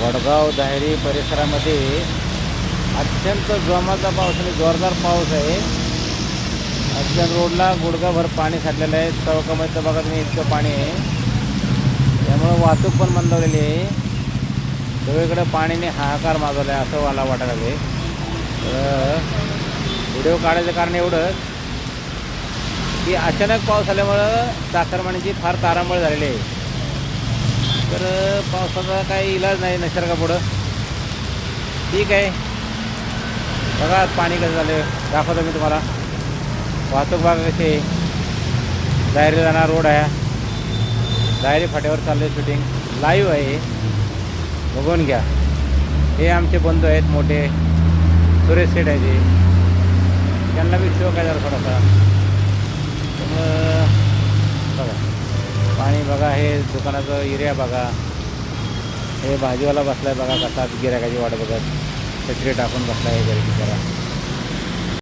वडगाव दाहेरी परिसरामध्ये अत्यंत जोमाचा पाऊस आणि जोरदार पाऊस आहे. अत्यंत रोडला गुडघाभर पाणी साठलेलं आहे. चौकामध्ये बघा तुम्ही इतकं पाणी आहे. त्यामुळं वाहतूक पण मंदावलेली आहे. सगळीकडे पाणीने हाहाकार माजवला आहे असं मला वाटायला लागले तर व्हिडिओ काढायचं कारण एवढंच की अचानक पाऊस आल्यामुळं चाकरमानीची फार तारांबळ झालेली आहे. तर पावसाचा काही इलाज नाही निसर्गापुढं. ठीक आहे. बघा पाणी कसं झालं. दाखवतो मी तुम्हाला. वाहतूक भाग कशी आहे? दायरी जाणार रोड आहे. दायरी फाट्यावर चाललं आहे शूटिंग लाईव्ह आहे. बघून घ्या. हे आमचे बंधू आहेत मोठे. सुरेश सेठ आहे ते. त्यांना बी शोक आहे जरा थोडासा त्यामुळं बघा पाणी बघा हे दुकानाचं एरिया बघा. हे भाजीवाला बसलाय बघा कसा गिरायकाची वाट बघत. छत्री टाकून बसलाय घरी करा